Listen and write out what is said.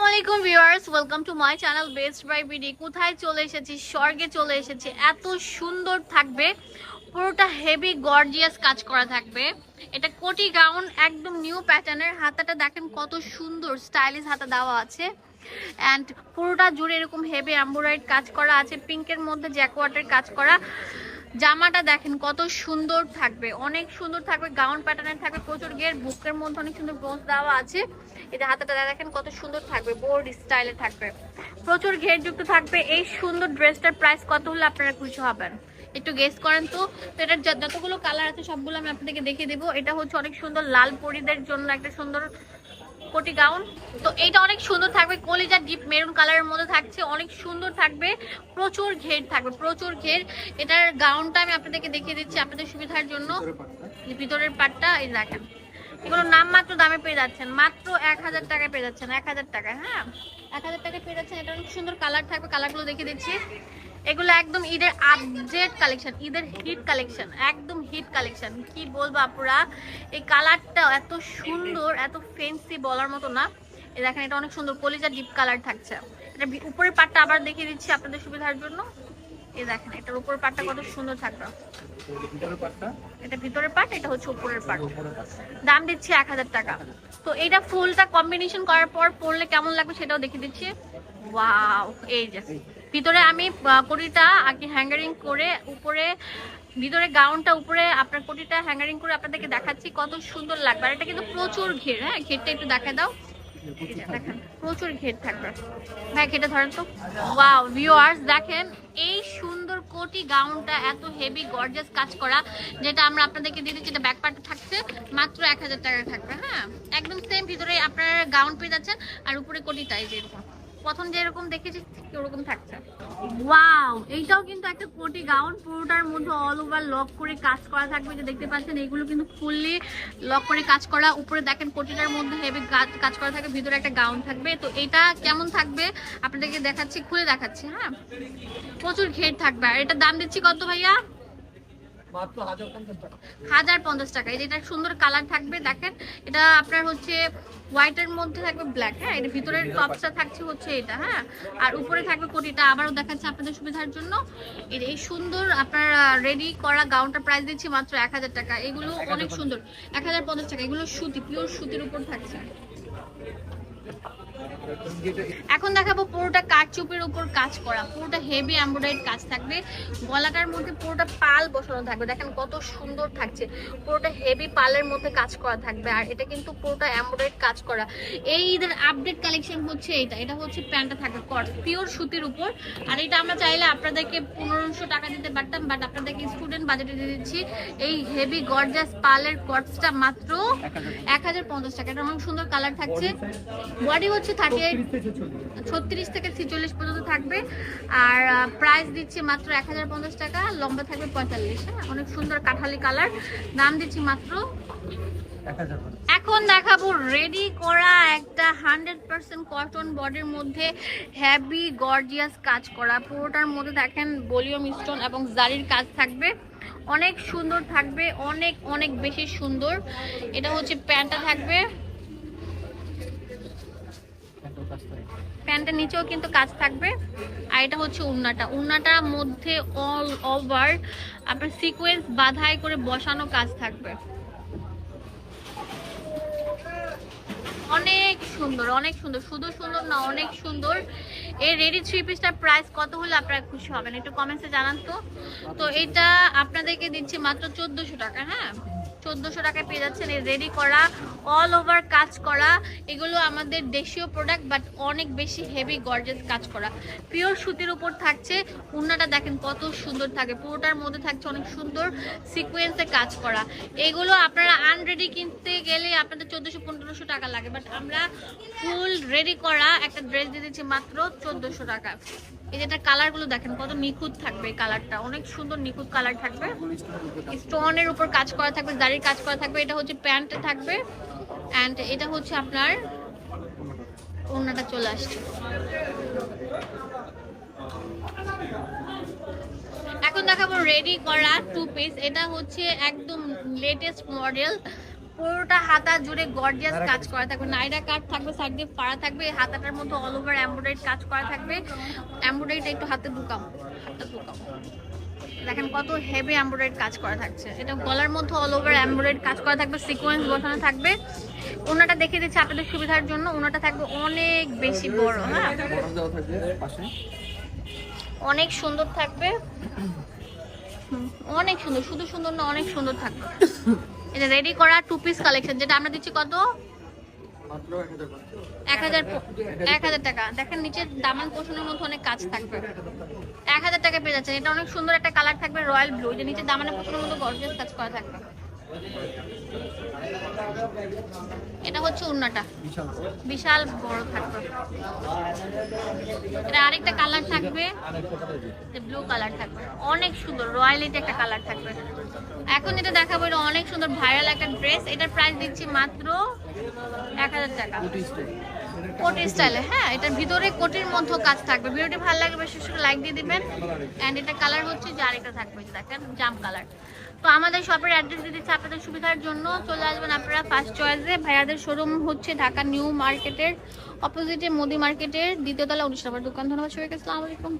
আসসালামু আলাইকুম viewers welcome to my channel best buy B D চলে এসেছি? স্বর্গে চলে এসেছি। এত সুন্দর থাকবে। পুরোটা হেভি গর্জিয়াস কাজ করা থাকবে। এটা কোটি গাউন একদম নিউ প্যাটার্নের হাতাটা দেখেন কত সুন্দর স্টাইলিশ হাতা দেওয়া আছে। অ্যান্ড পুরোটা জুড়ে এরকম হেভি এম্ব্রয়েড কাজ করা আছে। পিঙ্কের মধ্যে জ্যাকওয়াটের কাজ করা। জামাটা দেখেন কত সুন্দর থাকবে, অনেক সুন্দর থাকবে গাউন প্যাটার্নের থাকবে, প্রচুর গিয়ে বুকের মধ্যে অনেক সুন্দর ব্রোঞ্জ দেওয়া আছে। এটা হাতাটা দেখেন কত সুন্দর থাকবে বোর্ড স্টাইলে থাকবে। প্রচুর ঘেরযুক্ত থাকবে, এই সুন্দর ড্রেসটার প্রাইস কত হলে আপনারা খুশি হবেন? একটু গেস করেন তো। তো এটার যতগুলো কালার আছে সবগুলো আমি আপনাদেরকে দেখিয়ে দেবো। এটা হচ্ছে অনেক সুন্দর লাল পরিদের জন্য একটা সুন্দর কোটি গাউন। তো এইটা অনেক সুন্দর থাকবে। কলিজা ডিপ মেরুন কালারের মধ্যে থাকছে অনেক সুন্দর থাকবে। প্রচুর ঘের থাকবে প্রচুর ঘের। এটার গাউনটা আমি আপনাদেরকে দেখিয়ে দিচ্ছি আপনাদের সুবিধার জন্য। ভিতরের পাটটা? এই দেখেন। এগুলো নাম মাত্র দামে পেয়ে যাচ্ছেন। মাত্র এক হাজার টাকায় পেয়ে যাচ্ছেন এক হাজার টাকায় হ্যাঁ? এক হাজার টাকায় পেয়ে যাচ্ছেন। এটা অনেক সুন্দর কালার থাকবে। কালারগুলো দেখিয়ে দিচ্ছি। এগুলো একদম ঈদের আপডেট কালেকশন ঈদের হিট কালেকশন একদম হিট কালেকশন কি বলব আপুরা? এই কালারটা এত সুন্দর, এত ফেন্সি বলার মতো না। দেখেন, এটা অনেক সুন্দর, কলিজা ডিপ কালার থাকছে। এটা উপরের পাটটা আবার দেখিয়ে দিচ্ছি আপনাদের সুবিধার জন্য। এই দেখেন, এটার উপরের পাটটা কত সুন্দর থাকবে এটা ভিতরের পাট, এটা হচ্ছে উপরের পাট। দাম দিচ্ছি এক হাজার টাকা। তো এটা ফুলটা কম্বিনেশন করার পর পরলে কেমন লাগবে সেটাও দেখিয়ে দিচ্ছি। ওয়াও, এই যে। ভিতরে আমি কোটিটা আগে হ্যাঙ্গারিং করে উপরে, ভিতরে গাউনটা উপরে, আপনার কোটিটা হ্যাঙ্গারিং করে আপনাদেরকে দেখাচ্ছি কত সুন্দর লাগবে। আর এটা কিন্তু প্রচুর ঘের হ্যাঁ? ঘেরটা একটু দেখা দাও। এই প্রচুর থাকবে। ধরেন তো। ওয়াও দেখেন, এই সুন্দর কোটি গাউনটা এত হেভি কাজ করা, যেটা আমরা আপনাদেরকে দিচ্ছি, এটা থাকছে, মাত্র এক হাজার টাকা থাকবে হ্যাঁ? একদম সেম ভিতরে আপনারা গাউন পেয়ে যাচ্ছেন, আর উপরে কোটিটাই যেরকম প্রথম যেরকম দেখেছি ঠিক ওরকম থাকছে। ওয়াও, এইটাও কিন্তু একটা কোটি গাউন, পুরোটার মধ্যে অল ওভার লক করে কাজ করা থাকবে, যে দেখতে পাচ্ছেন, এইগুলো কিন্তু ফুললি লক করে কাজ করা। উপরে দেখেন কোটিটার মধ্যে হেভি কাজ করা থাকে ভিতরে একটা গাউন থাকবে। তো এটা কেমন থাকবে? আপনাদেরকে দেখাচ্ছি, খুলে দেখাচ্ছি হ্যাঁ? প্রচুর ঘের থাকবে। আর এটা দাম দিচ্ছি কত ভাইয়া? হাজার পঞ্চাশ টাকা। এটা সুন্দর কালার থাকবে দেখেন। এটা আপনার হচ্ছে হোয়াইটের মধ্যে থাকবে ব্ল্যাক হ্যাঁ? এটা ভিতরের টপসটা থাকছে হচ্ছে এটা হ্যাঁ? আর উপরে থাকবে কোটিটা আবারও দেখাচ্ছে আপনাদের সুবিধার জন্য। এই সুন্দর আপনার রেডি করা গাউনটা প্রাইস দিচ্ছি মাত্র এক হাজার টাকা। এগুলো অনেক সুন্দর। এক হাজার পঞ্চাশ টাকা। এগুলো সুতি পিওর সুতির উপর থাকছে। এখন দেখাবো পুরোটা কারচুপের উপর কাজ করা পুরোটা হেভি এমব্রয়ডারি কাজ থাকবে। গলাটার মধ্যে পুরোটা পাল বসানো থাকবে দেখেন কত সুন্দর থাকছে। পুরোটা হেভি পালের মধ্যে কাজ করা থাকবে আর এটা কিন্তু পুরোটা এমব্রয়ডারি কাজ করা। এই ঈদের আপডেট কালেকশন হচ্ছে এটা এটা হচ্ছে প্যান্টটা থাকবে কট পিওর সুতির উপর। আর এটা আমরা চাইলে আপনাদেরকে পনেরোশো টাকা দিতে পারতাম বাট আপনাদেরকে স্টুডেন্ট বাজেটে দিয়ে দিচ্ছি। এই হেভি গর্জাস পালের কটসটা মাত্র এক হাজার পঞ্চাশ। টাকা এটা অনেক সুন্দর কালার থাকছে। বডি হচ্ছে থার্টি ছত্রিশ থেকে ছিচল্লিশ পর্যন্ত থাকবে। আর প্রাইস দিচ্ছি মাত্র এক হাজার পঞ্চাশ টাকা লম্বা থাকবে পঁয়তাল্লিশ। হ্যাঁ অনেক সুন্দর কাঠালি কালার দাম দিচ্ছি মাত্র এখন দেখাবো রেডি করা একটা হান্ড্রেড পার্সেন্ট কটন বডির মধ্যে হ্যাভি গর্জিয়াস কাজ করা। পুরোটার মধ্যে দেখেন বলিউম স্টোন এবং জারির কাজ থাকবে। অনেক সুন্দর থাকবে অনেক অনেক বেশি সুন্দর। এটা হচ্ছে প্যান্টটা থাকবে। প্যান্টের নিচেও কিন্তু কাজ থাকবে। আর এটা হচ্ছে উন্নাটা। উন্নাটার মধ্যে অল ওভার আপনার সিকোয়েন্স বাধাই করে বসানো কাজ থাকবে। অনেক সুন্দর অনেক সুন্দর। শুধু সুন্দর না, অনেক সুন্দর। এই রেডি থ্রি পিসটার প্রাইস কত হলে আপনারা খুশি হবেন? একটু কমেন্টসে জানান তো। তো এটা আপনাদেরকে দিচ্ছি মাত্র চোদ্দোশো টাকা হ্যাঁ? চোদ্দোশো টাকায় পেয়ে যাচ্ছেন এই রেডি করা অল ওভার কাজ করা। এগুলো আমাদের দেশীয় প্রোডাক্ট বাট অনেক বেশি হেভি গর্জেস কাজ করা। পিওর সুতির উপর থাকছে, উন্নাটা দেখেন কত সুন্দর থাকে। পুরোটার মধ্যে থাকছে অনেক সুন্দর সিকোয়েন্সে কাজ করা। এগুলো আপনারা আনরেডি কিনতে গেলে আপনাদের চোদ্দোশো, পনেরোশো টাকা লাগে বাট আমরা ফুল রেডি করা একটা ড্রেস দিয়ে দিচ্ছি মাত্র চোদ্দোশো টাকা। এই যেটা কালারগুলো দেখেন, কত নিখুঁত থাকবে কালারটা অনেক সুন্দর নিখুঁত কালার থাকবে। স্টোনের উপর কাজ করা থাকবে দাড়ির কাজ করা থাকবে, এটা হচ্ছে প্যান্টে থাকবে। অ্যান্ড এটা হচ্ছে আপনার ওড়নাটা চলে আসছে। এখন দেখাবো রেডি করা টু পিস এটা হচ্ছে একদম লেটেস্ট মডেল পুরোটা হাতা জুড়ে গর্জিয়াস কাজ করা থাকবে। নাইরা কাট থাকবে সাইড দিয়ে ফাড়া থাকবে এই হাতাটার মধ্যে অল ওভার এমব্রয়ডারি কাজ করা থাকবে। এমব্রয়ডারিটা একটু হাতে ঢুকাও হাতটা ঢুকাও। দেখেন কত হেভি এমব্রয়ডারি কাজ করা থাকছে। এটা গলার মধ্যে অল ওভার এমব্রয়ডারি কাজ করা থাকবে সিকোয়েন্স বসানো থাকবে। ওনাটা দেখিয়ে দিচ্ছি আপনাদের সুবিধার জন্য। ওনাটা থাকবে অনেক বেশি বড় হ্যাঁ? অনেক সুন্দর থাকবে। অনেক সুন্দর শুধু সুন্দর না অনেক সুন্দর থাকবে। এটা রেডি করা টু পিস কালেকশন যেটা আমরা দিচ্ছি কত? এক হাজার এক হাজার টাকা। দেখেন নিচে দামান পোষণের মধ্যে অনেক কাজ থাকবে। এক হাজার টাকা পেয়ে যাচ্ছেন। এটা অনেক সুন্দর একটা কালার থাকবে রয়্যাল ব্লু যে নিচে দামানে পোষণের মধ্যে গর্জিয়াস কাজ করা থাকবে। এটা হচ্ছে উন্নাটা। বিশাল। বড় থাকবে এটা আরেকটা কালার থাকবে। ব্লু কালার থাকবে। অনেক সুন্দর রয়্যালিটি একটা কালার থাকবে। এখন যেটা দেখাবো এটা অনেক সুন্দর ভাইরাল একটা ড্রেস। এটার প্রাইস দিচ্ছি মাত্র এক হাজার টাকা। কোটি স্টাইলে হ্যাঁ এটার ভিতরে কোটির মধ্যে কাজ থাকবে। ভিডিওটি ভালো লাগবে বেশি করে লাইক দিয়ে দিবেন। অ্যান্ড এটা কালার হচ্ছে যে আরেকটা থাকবে দেখেন জাম কালার তো আমাদের শপের অ্যাড্রেস দিয়ে দিচ্ছি আপনাদের সুবিধার জন্য। চলে আসবেন আপনারা ফার্স্ট চয়েসে ভাইয়াদের শোরুম হচ্ছে ঢাকা নিউ মার্কেটের অপোজিটে মোদি মার্কেটের দ্বিতীয় তলা উনিশ নম্বর দোকান। ধন্যবাদ সবাইকে, আসসালামু আলাইকুম।